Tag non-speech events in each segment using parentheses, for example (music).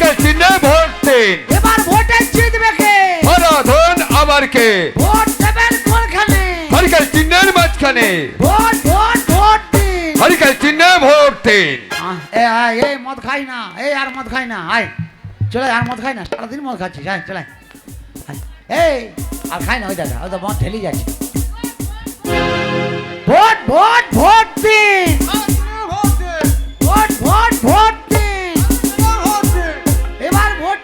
হরিকাল চিহ্নে ভোট দিন। এবার ভোটে জিতবে কে? হরাধন আমার কে? ভোট দেবেন কোনখানে? হরিকাল চিহ্নের মাঝখানে। ভোট ভোট ভোট দিন। হরিকাল চিহ্নে ভোট দিন। এ আয় এই মদ খাই না এই আর মদ খাই না আয়। চলে আর মদ খাই না সারাদিন মদ খাচ্ছিস আয় চলে এই আর খাই না ওই দাদা ওই তো মদ ঠেলি যাচ্ছে। ভোট ভোট ভোট দিন। ভোট ভোট ভোট দিন।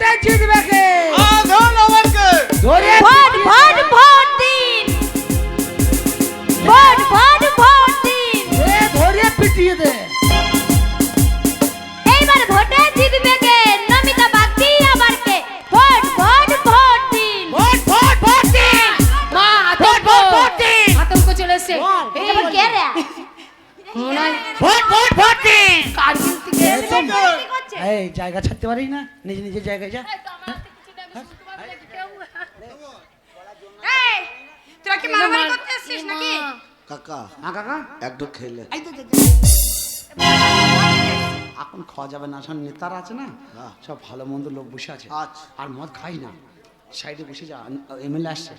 এবার ভোটে জিতবে কে ধরে ভোট ভোট ভোট দিন ভোট ভোট ভোট দিন এ ধরে পিটিয়ে দে এইবার ভোটে জিতবে কে নমিতা বাগদি আবার কে ভোট ভোট ভোট দিন ভোট ভোট ভোট দিন মা ভোট ভোট ভোট দিন আতঙ্ক চলে এসছে বল, এই এবার কে রে মনে হয় ভোট ভোট ভোট দিন কার্গিল থেকে এসছে। এই জায়গা ছাড়তে পারি না? নিজে নিজে জায়গায় যা। তোরা কি মারামারি করতে এসছিস নাকি? কাকা হ্যাঁ কাকা? একটু খেলে। এখন খাওয়া যাবে না সব নেতারা আছে না? হ্যাঁ। সব ভালো মন্দ লোক বসে আছে। আচ্ছা। আর মদ খাই না। সাইডে বসে যা এমএলএ আসছে।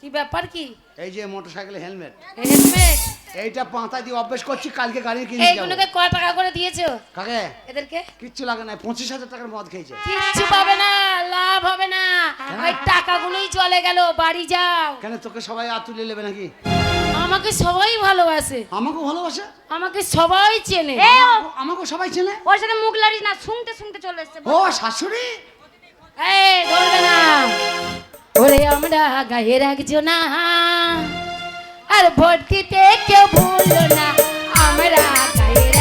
কি ব্যাপার কি? এই যে মোটর সাইকেলে হেলমেট। হেলমেট? এইটা পাঁতা দিয়ে অভ্যেস করছি কালকে গাড়ি কিনে যাব। এইগুলোকে ক টাকা করে দিয়েছ? কাকে? এদেরকে? কিচ্ছু লাগে না পঁচিশ হাজার টাকার মদ খেয়েছে। কিচ্ছু পাবে না লাভ হবে না। ওই টাকাগুলোই চলে গেল বাড়ি যাও। কেন তোকে সবাই আর তুলে নেবে নাকি? আমাকে সবাই ভালোবাসে। আমাকেও ভালোবাসে? আমাকে সবাই চেনে। আমাকেও সবাই চেনে? ওর সাথে মুখ লাড়িস না শুনতে শুনতে চলে এসছে ও শাশুড়ি? এই ধরবে না। ওরে আমরা গায়ের একজনা। আর ভর্তিতে কেউ ভুলো না। আমরা গায়ের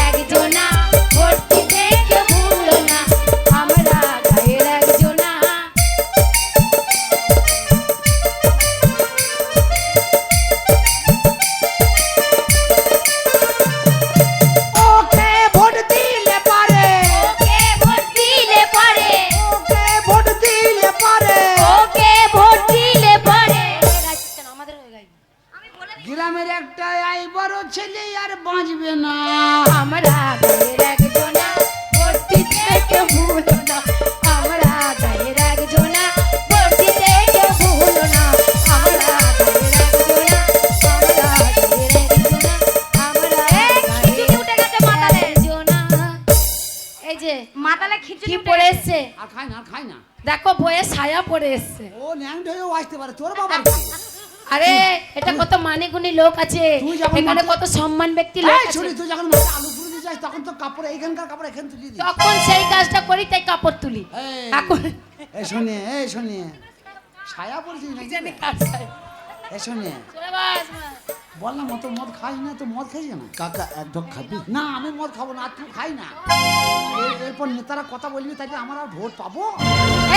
দেখো বইয়ে ছায়া পড়ে এসছে। ও ন্যাংড হয়েও আসতে পারে তোর বাবার আরে এটা কত মানে গুণী লোক আছে। এখানে কত সম্মান ব্যক্তি লোক আছে। ছুরি তুই যখন মাঠে আলু পুরি দিয়ে যাস তখন তো কাপড় এইখানকার কাপড় এখান তুলি দিই তখন সেই কাজটা করি তাই কাপড় তুলি। এখন এই শুনি এই শুনি। ছায়া পড়ছিস নাকি? জানি কাজ ছায়া। শোনে। বললাম অত মদ খাই না তো মদ খাইছে না? কাকা এক ঢোক খাবি? না আমি মদ খাব না আর তুই খাই না। এরপর নেতারা কথা বলবি তাই আমার আর ভোট পাবো।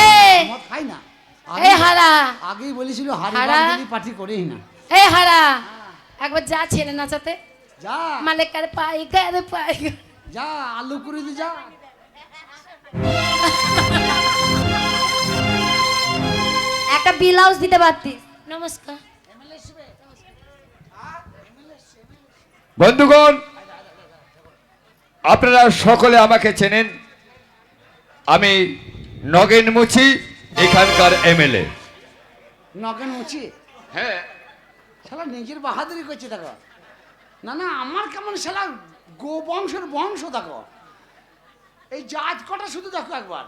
এই মদ খাই না। এই হারা। আগেই বলেছিল হারি পার্টি করেই না। এই হারা। একবার যা ছেলে নাচাতে। যা। মালিকার পাইকার পাইকার। যা আলু করে দি যা। একটা ব্লাউজ দিতে পারতিস? নমস্কার। বন্ধুগণ আপনারা সকলে আমাকে চেনেন। আমি নগেন মুচি এখানকার এমএলএ। নগেন মুচি? হ্যাঁ। শালা নিজের বাহাদুরি করছে দেখো। না না আমার কেমন শালা গো বংশের বংশ দেখো। এই জাত কটা শুধু দেখো একবার।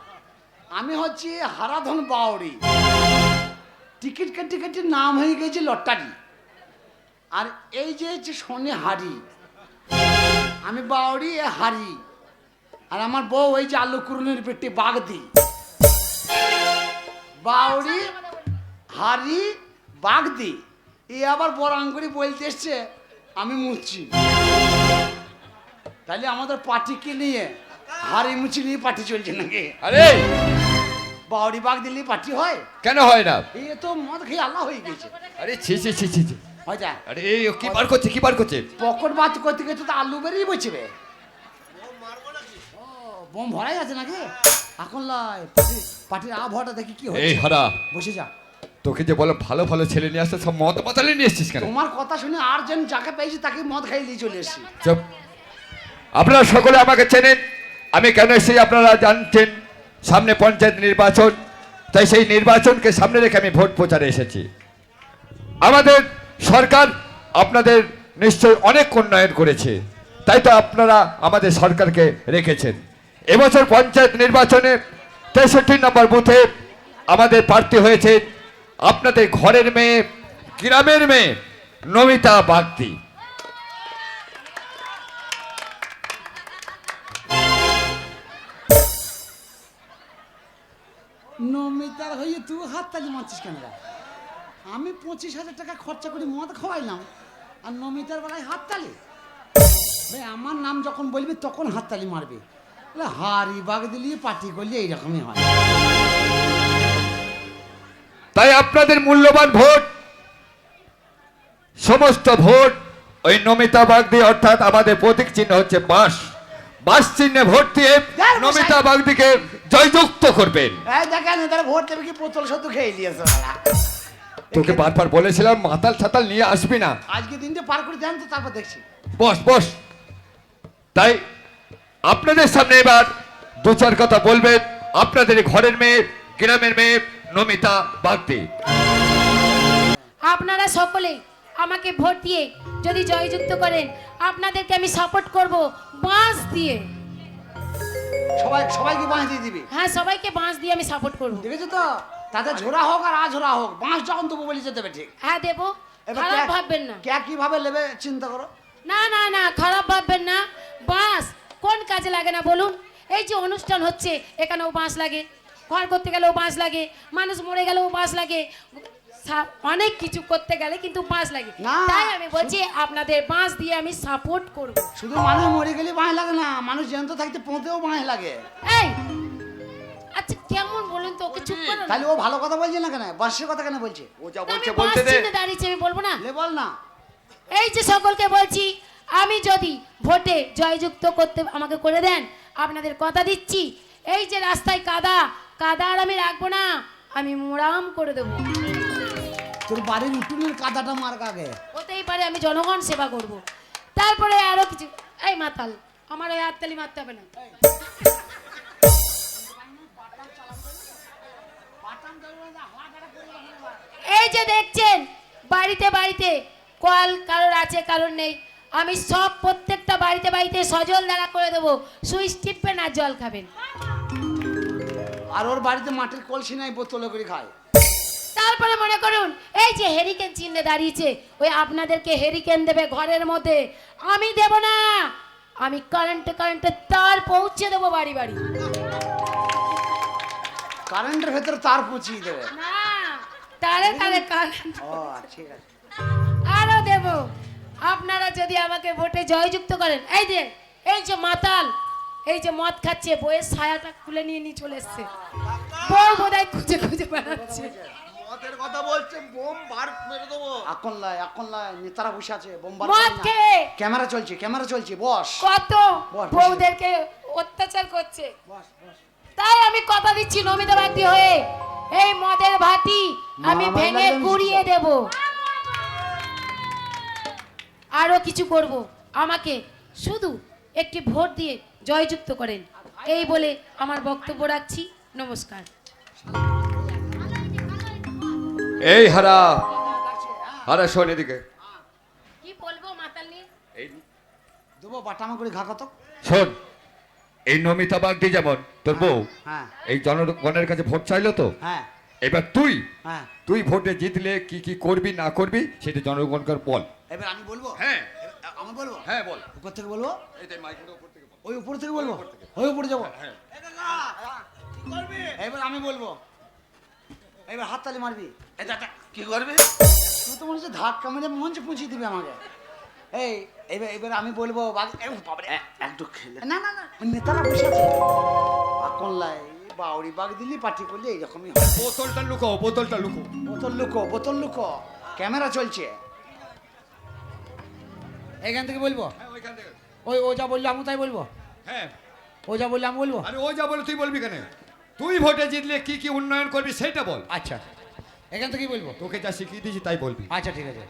আমি হচ্ছি হারাধন বাউরি টিকিট কেটে কেটে নাম হয়ে গেছে লটারি। আর এই যে হচ্ছে সোনে হাড়ি আমি বাউরি এ হাড়ি আর আমার বউ ওই যে আলু কুরুনের পেটে বাগদি বাউরি হাড়ি বাগদি এ আবার বড় আঙ্গুরি বলতে এসছে আমি মুচ্ছি তাহলে আমাদের পার্টিকে নিয়ে হাড়ি মুচি নিয়ে পার্টি চলছে নাকি? আরে! বাউরি বাগ দিলে পার্টি হয়? কেন হয় না? এ তো মদ খেয়ে আল্লাহ হয়ে গেছে। আরে ছি ছি ছি ছি। যা আরে এই ও কি বার করছে কি বার করছে? পকট বাত করতে করতে তো আলু বেরিয়ে বসবে ও বোম ভরাই আছে নাকি? এখন লয় পার্টির আবহাওয়াটা দেখি কি এই হচ্ছে হারা বসে যা। তোকে যে বলো ভালো ভালো ছেলে নিয়ে আসতে সব মদ পাতালে নিয়ে এসছিস কেন? তোমার কথা শুনে আর যেন যাকে পেয়েছি তাকে মদ খাইয়ে দিয়ে চলে এসেছি। চুপ। আপনারা সকলে আমাকে চেনেন। আমি কেন এসেছি আপনারা জানছেন। সামনে পঞ্চায়েত নির্বাচন তাই সেই নির্বাচনকে সামনে রেখে আমি ভোট প্রচারে এসেছি। আমাদের সরকার আপনাদের নিশ্চয় অনেক উন্নয়ন করেছে। তাই তো আপনারা আমাদের সরকারকে রেখেছেন। এবছর পঞ্চায়েত নির্বাচনে তেষট্টি নম্বর বুথে আমাদের প্রার্থী হয়েছে আপনাদের ঘরের মেয়ে, গ্রামের মেয়ে নমিতা বাগদি। নমিতার হয়ে তুই হাততালি মারছিস কেন? আমি পঁচিশ হাজার টাকা খরচা করে মদ খাওয়াইলাম আর নমিতার বেলায় হাততালি। ভাই আমার নাম যখন বলবি তখন হাততালি মারবি। বলে হারি বাগ দিলি পার্টি করলে এইরকমই হয়। তাই আপনাদের মূল্যবান ভোট সমস্ত ভোট ওই নমিতা বাগদি অর্থাৎ আমাদের প্রতীক চিহ্ন হচ্ছে বাঁশ। বাস চিহ্নে ভোট দিয়ে নমিতা বাগদিকে জয়যুক্ত করবেন। দেখেন তারা ভোট দেবে কি? বোতল সত্য খেয়ে দিয়েছে। তোকে বারবার বলেছিলাম মাতাল ছাতাল নিয়ে আসবি না। আজকে দিনটা পার করে দেন তো তারপর দেখছি। বস বস। তাই আপনাদের সামনে এবার দু চার কথা বলবেন। আপনাদের ঘরের মেয়ে গ্রামের মেয়ে নমিতা বাগদি। আপনারা সকলেই আমাকে ভোট দিয়ে যদি জয়যুক্ত করেন আপনাদেরকে আমি সাপোর্ট করব বাঁশ দিয়ে। সবাই সবাইকে বাঁশ দিয়ে দিবি। হ্যাঁ সবাইকে বাঁশ দিয়ে আমি সাপোর্ট করব। দেখেছ তো? তাতে ঝোরা হোক আর আঝোরা হোক বাঁশ যখন তবু বলি যেতে ঠিক? হ্যাঁ দেবো। খারাপ ভাববেন না। কে কীভাবে নেবে চিন্তা করো। না না না খারাপ ভাববেন না। বাঁশ কোন কাজে লাগে না বলুন? এই যে অনুষ্ঠান হচ্ছে এখানেও বাঁশ লাগে ঘর করতে গেলেও বাঁশ লাগে মানুষ মরে গেলেও বাঁশ লাগে অনেক কিছু করতে গেলে কিন্তু বাঁশ লাগে। তাই আমি বলছি আপনাদের বাঁশ দিয়ে আমি সাপোর্ট করব। শুধু মানুষ মরে গেলে বাঁশ লাগে না মানুষ জ্যান্ত থাকতে পোঁতেও বাঁশ লাগে। এই চুপ করো তাহলে ও ভালো কথা বলছে না কেন? বাঁশের কথা কেন বলছে? ও যা আমি বলছে বলতে দে। দাঁড়িয়েছি আমি বলব না। বল না। এই যে সকলকে বলছি আমি যদি ভোটে জয়যুক্ত করতে আমাকে করে দেন আপনাদের কথা দিচ্ছি। এই যে রাস্তায় কাদা কাদা আর আমি রাখব না আমি মোরাম করে দেবো। তোর বাড়ির উঠুনের কাদাটা মার আগে হতেই পারে আমি জনগণ সেবা করব। তারপরে আরও কিছু এই মাতাল আমার ওই হাততালি মারতে হবে না। এই যে দেখছেন বাড়িতে বাড়িতে কল কারোর আছে কারোর নেই। আমি সব প্রত্যেকটা বাড়িতে বাড়িতে সজল দ্বারা করে দেবো। সুইচ টিপবেন আর জল খাবেন। আর ওর বাড়িতে মাটির কলসি নাই বোতলে করে খায়। তারপরে মনে করুন এই যে হেরিকেন চিহ্নে দাঁড়িয়েছে ওই আপনাদেরকে হেরিকেন দেবে ঘরের মধ্যে। আমি দেব না আমি কারেন্টে কারেন্টে তার পৌঁছে দেবো বাড়ি বাড়ি। কারেন্টের ভেতরে তার পুচিয়ে দেবে। না তারে তারে কারেন্ট। ও ঠিক আছে। আরও দেব। আপনারা যদি আমাকে ভোটে জয়যুক্ত করেন এই যে এই যে মাতাল এই যে মদ খাচ্ছে বইয়ের ছায়াটা খুলে নিয়ে নিয়ে চলে এসছে। বউ বোধহয় খুঁজে খুঁজে বেড়াচ্ছে। মদের কথা বলছে বোম বার মেরে দেবো। এখন লাই এখন লাই নেতারা বসে আছে বোম্বার মদ খেয়ে। ক্যামেরা চলছে ক্যামেরা চলছে বস। কত। বউদেরকে অত্যাচার করছে। বস বস। তাই আমি কথা দিচ্ছি নমিতা বাগদি হয়ে। এই মদের ভাটি আমি ভেঙে গুড়িয়ে দেব। আরও কিছু করব। আমাকে শুধু একটি ভোট দিয়ে জয়যুক্ত করেন। এই বলে আমার বক্তব্য রাখছি। নমস্কার। এই হারা হারা শোন এদিকে। কি বলব মাতাল নিয়ে? এই দেবো বাটামা করে ঘা কত? শোন এই নমিতা বাগদি যেমন তোর বউ? হ্যাঁ। এই জনগণের কাছে ভোট চাইলো তো? হ্যাঁ। এবার তুই হ্যাঁ। তুই ভোটে জিতলে কি কি করবি না করবি সেটা জনগণকে বল। এবার আমি বলব? হ্যাঁ। আমি বলব? হ্যাঁ বল। উপর থেকে বলব? এই যে মাইকটা উপর থেকে বল। ওই উপর থেকে বলব? ওই উপরে যাব? হ্যাঁ এবার আমি বলব। এবার হাততালি মারবি। এই দাদা কি করবে? তুই তো মনে হচ্ছে ধাক্কা মেরে মঞ্চে পৌঁছে দিবি আমাকে। এই এবার এবার আমি বলব একটু খেলে। না না না নেতারা বসে আছে। এখন লাই? বাউরি বাগ দিলি পার্টি করলে এইরকমই হয়। বোতলটা লুকো বোতলটা লুকো। বোতল লুকো বোতল লুকো। ক্যামেরা চলছে। এখান থেকে বলব? হ্যাঁ ওইখান থেকে। ওই ও যা বলল আমি তাই বলব? হ্যাঁ। ও যা বলল আমি বলব? আরে ও যা বলে তুই বলবি কেন? তুই ভোটে জিতলে কি কি উন্নয়ন করবি সেটা বল। আচ্ছা। এখান থেকেই বলব। তোকে যা শিখিয়ে দিয়েছি তাই বলবি। আচ্ছা ঠিক আছে।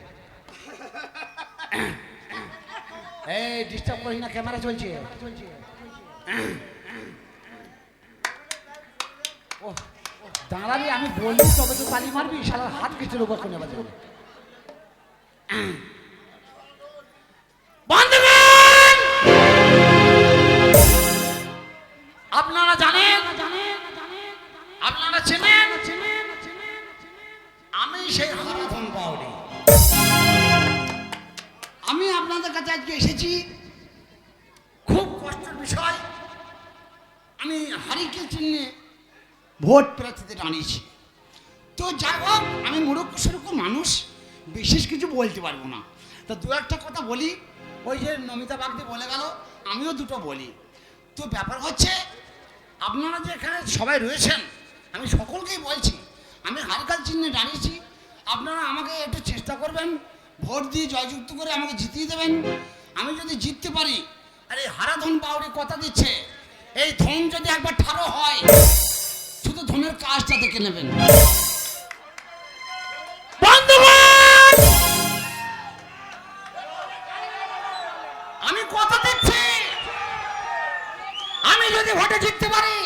এই ডিস্টার্ব করিস না ক্যামেরা চলছে। ও আমি বলি তবে তো তালি মারবি শালার হাত কেটে রোগ করে নেবা প্রার্থীতে দাঁড়িয়েছি তো যাই হোক, আমি মূর্খ সুরক্ষ মানুষ, বিশেষ কিছু বলতে পারব না। তা দু একটা কথা বলি, ওই যে নমিতা বাগদি বলে গেল, আমিও দুটো বলি। তো ব্যাপার হচ্ছে, আপনারা যে এখানে সবাই রয়েছেন, আমি সকলকেই বলছি, আমি হালকাল চিহ্নে দাঁড়িয়েছি আপনারা আমাকে একটু চেষ্টা করবেন, ভোট দিয়ে জয়যুক্ত করে আমাকে জিতিয়ে দেবেন। আমি যদি জিততে পারি, আর আরে হারাধন বাউরি কথা দিচ্ছে, এই ধন যদি একবার ঠাড়ো হয়। ধনের কাজটা দেখে নেবেন। আমি কথা দিচ্ছি। আমি যদি ভোটে জিততে পারি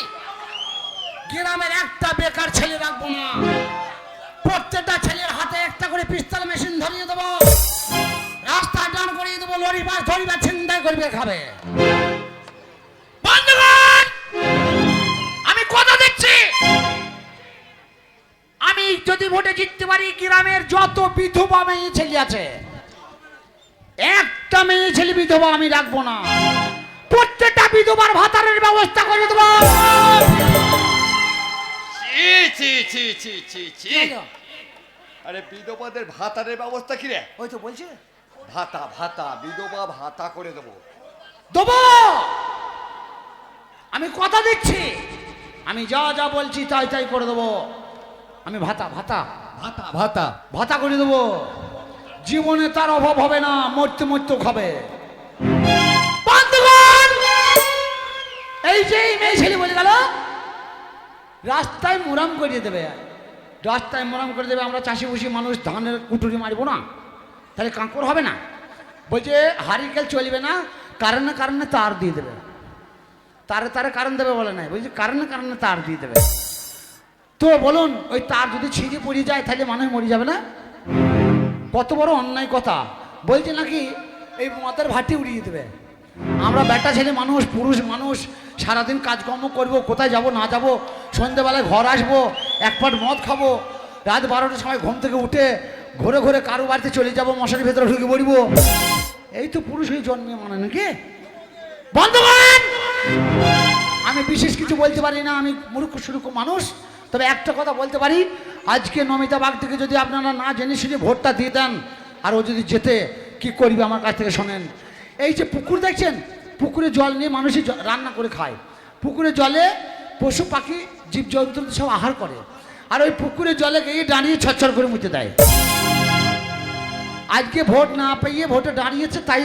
গ্রামের একটা বেকার ছেলে রাখব না। প্রত্যেকটা ছেলের হাতে একটা করে পিস্তল মেশিন ধরিয়ে দেবো। রাস্তা ডান করিয়ে দেবো লরি বাস ধরিবা ছিনতাই করবে খাবে বন্ধুগণ! আমি যদি ভোটে জিততে পারি গ্রামের যত বিধবা মেয়ে ছেলে আছে একটা মেয়ে ছেলে বিধবা আমি রাখব না। প্রত্যেকটা বিধবার ভাতারের ব্যবস্থা করে দেবো। আরে বিধবাদের ভাতারের ব্যবস্থা কি রে? ওই তো বলছে। ভাতা ভাতা বিধবা ভাতা করে দেবো। দেবো! আমি কথা দিচ্ছি। আমি যা যা বলছি তাই তাই করে দেবো। আমি ভাতা ভাতা। ভাতা ভাতা। ভাতা করে দেবো। জীবনে তার অভাব হবে না মরতে মরতেও খাবে। এই যে মেয়ে ছেলে বলে গেল রাস্তায় মুরাম করিয়ে দেবে। রাস্তায় মুরাম করে দেবে আমরা চাষি বসি মানুষ ধানের কুটুরি মারবো না। তাহলে কাঁকর হবে না? বলছে হারিকেল চলবে না কারণে কারণে তার দিয়ে দেবে। তারে তারে কারণ দেবে বলে নাই। বলছে কারণে কারণে তার দিয়ে দেবে। তো বলুন, ওই তার যদি ছিঁড়ে পড়ে যায়, তাহলে মানুষ মরে যাবে না? কত বড় অন্যায় কথা। বলছে নাকি, এই মতের ভাটি উড়িয়ে দেবে। আমরা বেটা ছেলে মানুষ, পুরুষ মানুষ, সারাদিন কাজকর্ম করব, কোথায় যাব, না যাব সন্ধেবেলায় ঘর আসব, এক পাট মদ খাব, রাত বারোটার সময় ঘুম থেকে উঠে ঘুরে ঘুরে কারও বাড়িতে চলে যাব, মশারির ভেতরে ঢুকে পড়ব। এই তো পুরুষ হয়ে জন্মে মানে নাকি? বন্ধুগণ, আমি বিশেষ কিছু বলতে পারি না, আমি মূর্খ সুরুখ মানুষ। তবে একটা কথা বলতে পারি, আজকে নমিতা বাগ থেকে যদি আপনারা না জেনে শুনে ভোটটা দিয়ে দেন, আর ও যদি যেতে কি করবে আমার কাছ থেকে শোনেন। এই যে পুকুর দেখছেন, পুকুরে জল নিয়ে মানুষই রান্না করে খায়। পুকুরে জলে পশু পাখি, জীবজন্তু সব আহার করে। আর ওই পুকুরে জলে গিয়ে দাঁড়িয়ে ছচ্ছর করে মুতে দেয়। আজকে ভোট না পেয়ে ভোটে দাঁড়িয়েছে তাই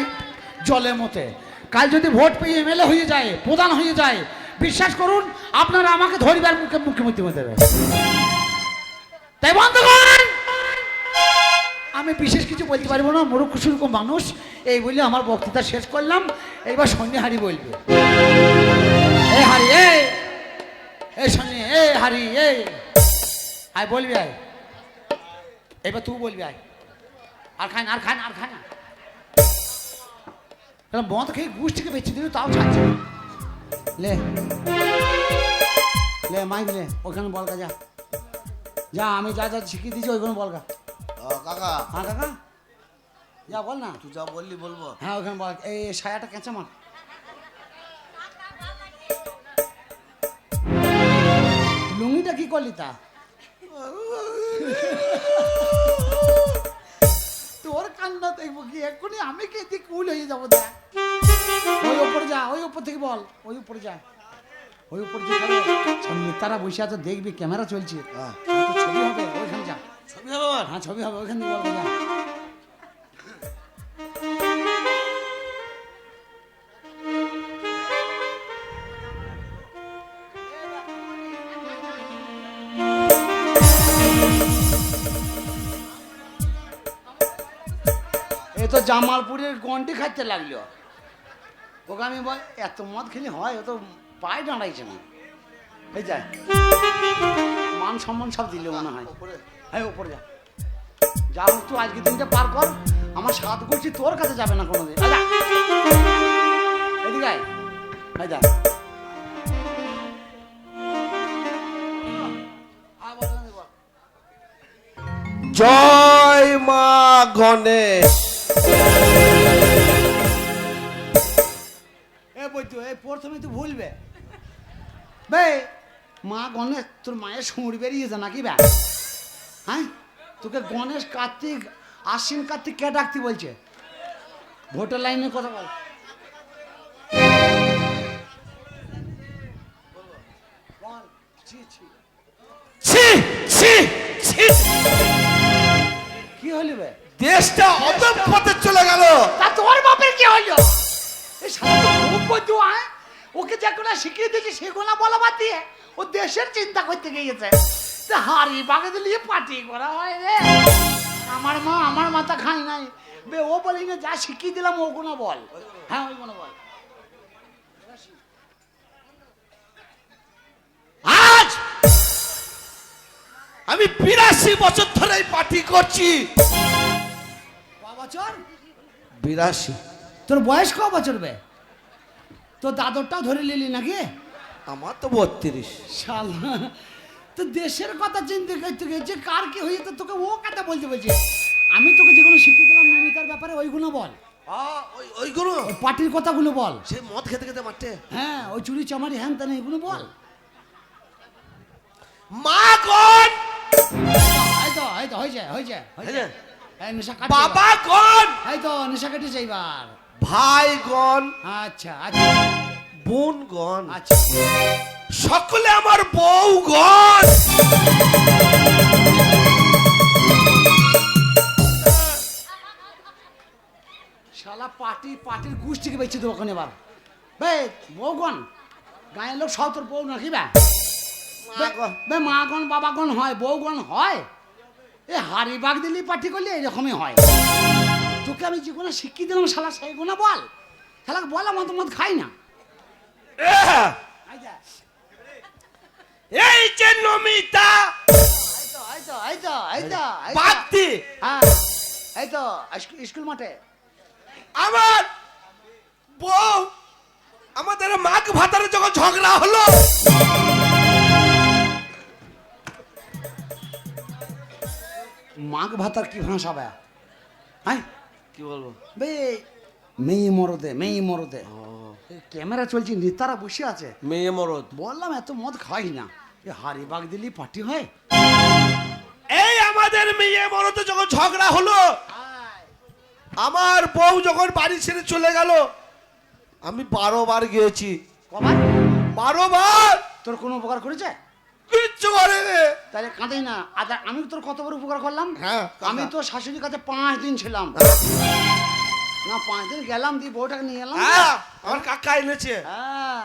জলে মতে। কাল যদি ভোট পেয়ে এমএলএ হয়ে যায়, প্রধান হয়ে যায় বিশ্বাস করুন, আপনারা আমাকে ধরিবার মুখে মুখ্যমন্ত্রী হতে দেবে তাই বন্ধুগণ, আমি বিশেষ কিছু বলতে পারব না, মূর্খ সুরখ মানুষ, এই বলে আমার বক্তৃতা শেষ করলাম। এইবার সন্ধ্যে হারি বলবে। এ হারি, এ এ সন্ধ্যে এ হারি, এ। আয়, বলবি আয়। এবার তুই বলবি আয়। আর খান আর খান আর খান না। মদ খেয়ে গুষ থেকে বেঁচে দিল, তাও ছাড়ছে না। লে। লে মাইক লে ওখানে বলগা যা। যা আমি যা যা শিখিয়ে দিয়েছি ওইখানে বলগা। ও, কাকা। হ্যাঁ কাকা? যা বল না। তুই যা বললি বলব। হ্যাঁ ওখানে বল। এই সায়াটা কেঁচে মার। লুঙ্গিটা কি করলি তা? তোর কান্না দেখব কি এক্ষুনি আমি কে দিক কুল হয়ে যাব দেখ। ওই উপরে যা ওই উপর থেকে বল ওই উপরে যা। ওই উপর যেখানে সব নেতারা বসে আছে দেখবি ক্যামেরা চলছে। হ্যাঁ। তো ছবি হবে ওইখানে যা। ছবি হবে হ্যাঁ ছবি হবে ওইখানে বলব যা। তো জামালপুরের গন্ডি খাইতে লাগল। ওকে আমি বল এত মদ খেলে হয় ও তো পায়ে দাঁড়াইছে না। এই যায় মান সম্মান সব দিলে মনে হয়। হ্যাঁ উপরে যা। যা হোক তুই আজকে দিনটা পার কর। আমার সাত করছি তোর কাছে যাবে না কোনোদিন। এদিকে আয়। যা। জয় মা গণেশ। প্রথমে তুই ভুলবে বে মা গণেশ তোর মায়ের সুর বেরিয়েছে নাকি ব্যা হ্যাঁ? তোকে গণেশ কার্তিক আশ্বিন কার্তিক কে ডাকতে বলছে? ভোটার লাইনে কথা বল। কি হলি বে দেশটা অদম পথে চলে গেল। তা তোর বাপের কি হলো? এই সারা ওকে যে কোনো শিখিয়ে দিয়েছি সেগুলো বলা বাদ দিয়ে ও দেশের চিন্তা করতে গিয়েছে। তা হাড়ি বাগে দিলে পার্টি করা হয় রে। আমার মা আমার মাথা খায় নাই। বে ও বলি না যা শিখিয়ে দিলাম ওগুলো বল। হ্যাঁ ওইগুলো বল। আজ আমি বিরাশি বছর ধরে পার্টি করছি। বছর? বিরাশি। তোর বয়স ক বছর বে? তোর দাদরটাও ধরে নিলি নাকি? আমার তো বত্রিশ। সাল তো দেশের কথা চিন্তা করতে গেছে কার কি হয়েছে তোকে ও কথা বলতে বলছে। আমি তোকে যেগুলো শিখিয়ে দিলাম নমিতার ব্যাপারে ওইগুলো বল। ওই ওইগুলো? পার্টির কথাগুলো বল। সে মদ খেতে খেতে মাঠে হ্যাঁ ওই চুরি চামারি হ্যান তেন এগুলো বল। মা গণ এই তো এই হয়ে যায় হয়ে যায় হয়ে যায় বাবা গণ! এই তো নেশা কেটেছে এইবার ভাই গণ। আচ্ছা আচ্ছা। বোন গণ। আচ্ছা। সকলে আমার বউ গণ। শালা পার্টি পার্টির গোষ্ঠীকে বেঁচে দেবো ওখানে এবার। বে বউগণ গায়ের লোক সব তোর বউ নাকি বে? মা বে বাবা বাবাগণ হয় বউগণ হয়? এ হাড়ি বাগ দিলি পার্টি করলে এরকমই হয়। তোকে আমি যে কোনো শিখিয়ে দিলাম শালা সেইগুলো বল। শালাকে বল আমার তো মত খাই না। এই যে নমিতা! এই তো হ্যাঁ স্কুল মাঠে। আমার বউ আমাদের মাঘ ভাতারে যখন ঝগড়া হলো মাঘ ভাতার কি ভাষা বে হ্যাঁ? কি বলব? বে মেয়ে মরদে মেয়ে মরদে। ক্যামেরা চলছে নেতারা বসে আছে। মেয়ে মরদ। বললাম এত মদ খাই না। হাড়ি বাগ দিলি পার্টি হয়? এই আমাদের মেয়ে মরদে যখন ঝগড়া হলো আমার বউ যখন বাড়ি ছেড়ে চলে গেল আমি বারো বার গিয়েছি। বারো বার! তোর কোনো উপকার করেছে? কিচ্ছু তাহলে কাঁদেই না। আচ্ছা আমি তোর কত বড় উপকার করলাম? হ্যাঁ, আমি তো শাশুড়ির কাছে পাঁচ দিন ছিলাম। না পাঁচ দিন গেলাম দিয়ে বউটাকে নিয়ে এলাম। হ্যাঁ আমার কাকা এনেছে। হ্যাঁ।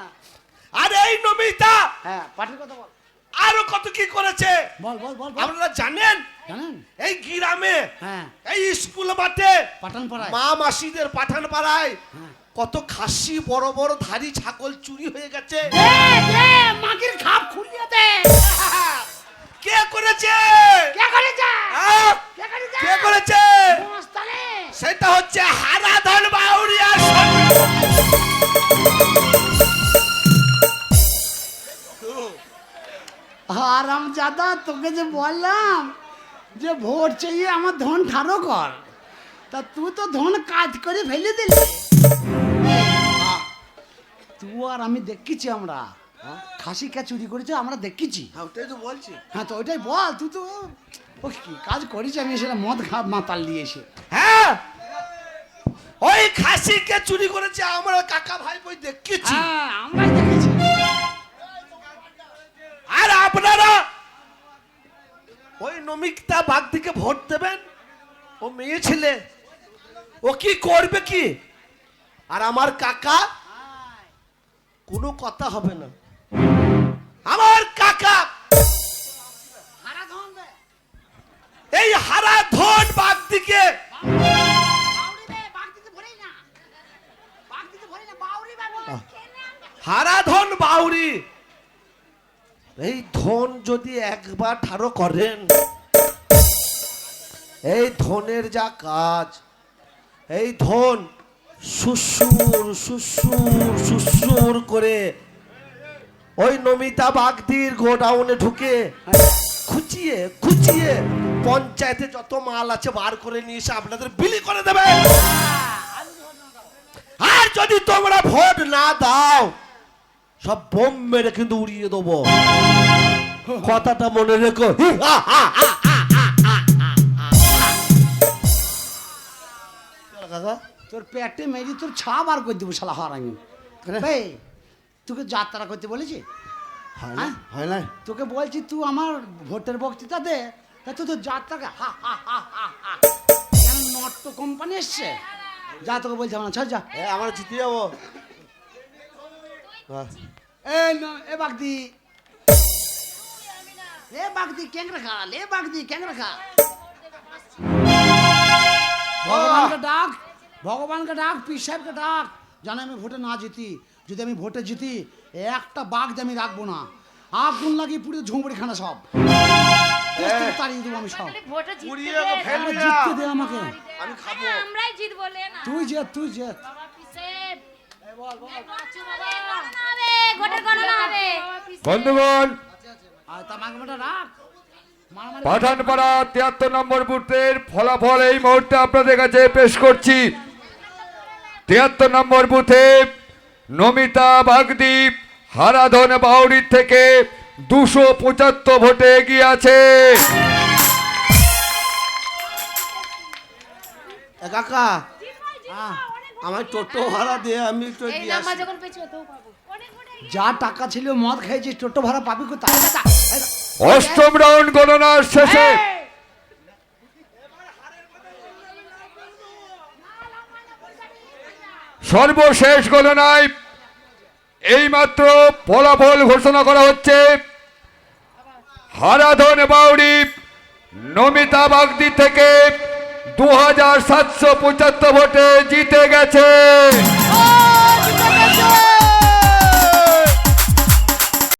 আর এই নমিতা হ্যাঁ কথা বল। আরও কত কি করেছে? বল বল বল আপনারা জানেন? জানেন? এই গ্রামে হ্যাঁ। এই স্কুল মাঠে পাঠান পাড়ায়। মা মাসিদের পাঠান পাড়ায় হ্যাঁ। কত খাসি বড় বড় ধারি ছাগল চুরি হয়ে গেছে। মাগির খাপ খুলিয়ে দে। (laughs) কে করেছে? কে করেছে? আহ! কে করেছে? কে করেছে? সেটা হচ্ছে হারাধন বাউরিয়া আরাম জাদা তোকে যে বললাম যে ভোট চাইয়ে আমার ধন ঠারো কর। তা তুই তো ধন কাজ করে ফেলে দিলি। আহ, তুই আর আমি দেখেছি আমরা। খাসি কে চুরি করেছে আমরা দেখেছি। হ্যাঁ ওটাই তো বলছি। হ্যাঁ তো ওইটাই বল তুই তো ও কি কাজ করিস? আমি সেটা মদ খা মাতাল দিয়ে এসে। হ্যাঁ ওই খাসিকে চুরি করেছে আমরা কাকা ভাই বই দেখেছি। হ্যাঁ আমরাই দেখেছি। আর আপনারা ওই নমিকতা বাগ দিকে ভোট দেবেন? ও মেয়ে ছেলে। ও কি করবে কি? আর আমার কাকা? কোনো কথা হবে না। আমার কাকা। এই হারা ধন বাগ দিকে হারা ধন বাউরি এই ধন যদি একবার ঠাড়ো করেন এই ধনের যা কাজ এই ধন সুসুর সুসুর সুসুর করে ওই নমিতা বাগদির গোডাউনে ঢুকে খুচিয়ে খুচিয়ে পঞ্চায়েতে যত মাল আছে বার করে নিয়ে এসে আপনাদের বিলি করে দেবে। আর যদি তোমরা ভোট না দাও সব বোম মেরে কিন্তু উড়িয়ে দেবো। কথাটা মনে রেখো। তোর পেটে মেরি তোর ছা বার করে দেবো শালা এই তোকে যাত্রা করতে বলেছি? হয় না হ্যাঁ? না। তোকে বলছি তুই আমার ভোটের বক্তৃতা দে তা তুই তো যাত্রাকে হা হা হা হা কেন নট্য কোম্পানি এসছে? যা তোকে বলছি আমার ছাড় যা। এ আমরা জিতে যাব। এ ন- এ বাগদি। এ বাগদি ক্যাংরা খা লে বাগদি ক্যাংরা খা। ভগবানকে ডাক। ভগবানকে ডাক পীর সাহেবকে ডাক। জানে আমি ভোটে না জিতি। যদি আমি ভোটে জিতি একটা বাঘ যে আমি রাখব না। আগুন লাগিয়ে পুরো ঝুমড়ি খানা সব দেশ তাড়িয়ে দেবো আমি সব। জিততে দে। আমাকে। তুই যে তুই যে বন্ধুগণ পাঠানপাড়া তিয়াত্তর নম্বর বুথের ফলাফল এই মুহূর্তে আপনাদের কাছে পেশ করছি। তিয়াত্তর নম্বর বুথে নমিতা বাগদীপ হারাধন বাউরির থেকে দুশো পঁচাত্তর ভোটে এগিয়ে আছে। কাকা আমার টোটো ভাড়া দিয়ে আমি পাবো। যা টাকা ছিল মদ খেয়েছিস টোটো ভাড়া পাবি কোথায়? অষ্টম রাউন্ড গণনার শেষে সর্বশেষ গণনায় এইমাত্র ফলাফল ঘোষণা করা হচ্ছে। হারাধন বাউরি নমিতা বাগদি থেকে দু হাজার সাতশো পঁচাত্তর ভোটে জিতে গেছে।